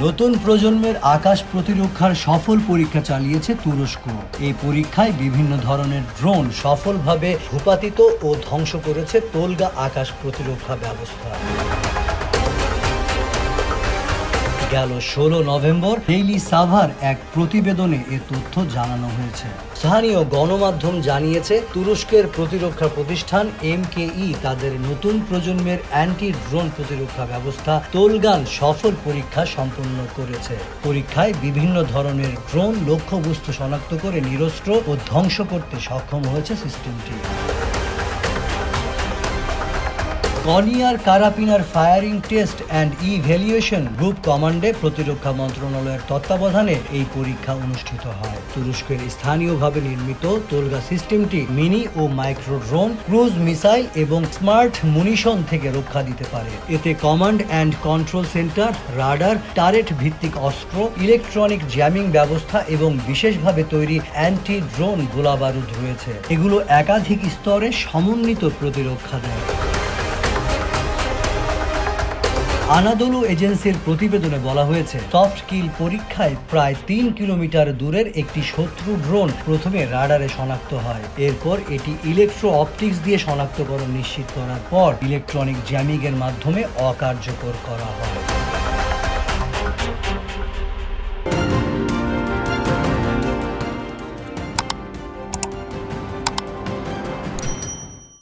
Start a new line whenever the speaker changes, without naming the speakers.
নতুন প্রজন্মের আকাশ প্রতিরক্ষার সফল পরীক্ষা চালিয়েছে তুরস্ক। এই পরীক্ষায় বিভিন্ন ধরনের ড্রোন সফলভাবে ভূপাতিত ও ধ্বংস করেছে তোলগা আকাশ প্রতিরক্ষা ব্যবস্থা। গেল ষোলো নভেম্বর। ডেইলি সাভার এক প্রতিবেদনে এ তথ্য জানানো হয়েছে। স্থানীয় গণমাধ্যম জানিয়েছে, তুরস্কের প্রতিরক্ষা প্রতিষ্ঠান এমকেই তাদের নতুন প্রজন্মের অ্যান্টি ড্রোন প্রতিরক্ষা ব্যবস্থা তোলগান সফল পরীক্ষা সম্পন্ন করেছে। পরীক্ষায় বিভিন্ন ধরনের ড্রোন লক্ষ্যবস্তু শনাক্ত করে নিরস্ত্র ও ধ্বংস করতে সক্ষম হয়েছে সিস্টেমটি কনিয়ার Karapinar firing test and evaluation group কমান্ডে প্রতিরক্ষা মন্ত্রণালয়ের তত্ত্বাবধানে এই পরীক্ষা অনুষ্ঠিত হয়। তুরস্কের স্থানীয়ভাবে নির্মিত তোলগা সিস্টেমটি মিনি ও মাইক্রো ড্রোন ক্রুজ মিসাইল এবং স্মার্ট মুনিশন থেকে রক্ষা দিতে পারে। এতে command and control centre, radar, turret ভিত্তিক অস্ত্র, ইলেকট্রনিক জ্যামিং ব্যবস্থা এবং বিশেষভাবে তৈরি অ্যান্টি ড্রোন গোলাবারুদ রয়েছে। এগুলো একাধিক স্তরে সমন্বিত প্রতিরক্ষা দেয়। আনাদোলু এজেন্সির প্রতিবেদনে বলা হয়েছে সফট কিল পরীক্ষায় প্রায় তিন কিলোমিটার দূরের একটি শত্রু ড্রোন প্রথমে রাডারে শনাক্ত হয়। এরপর এটি ইলেকট্রো অপটিক্স দিয়ে শনাক্তকরণ নিশ্চিত করার পর ইলেকট্রনিক জ্যামিং এর মাধ্যমে অকার্যকর করা হয়।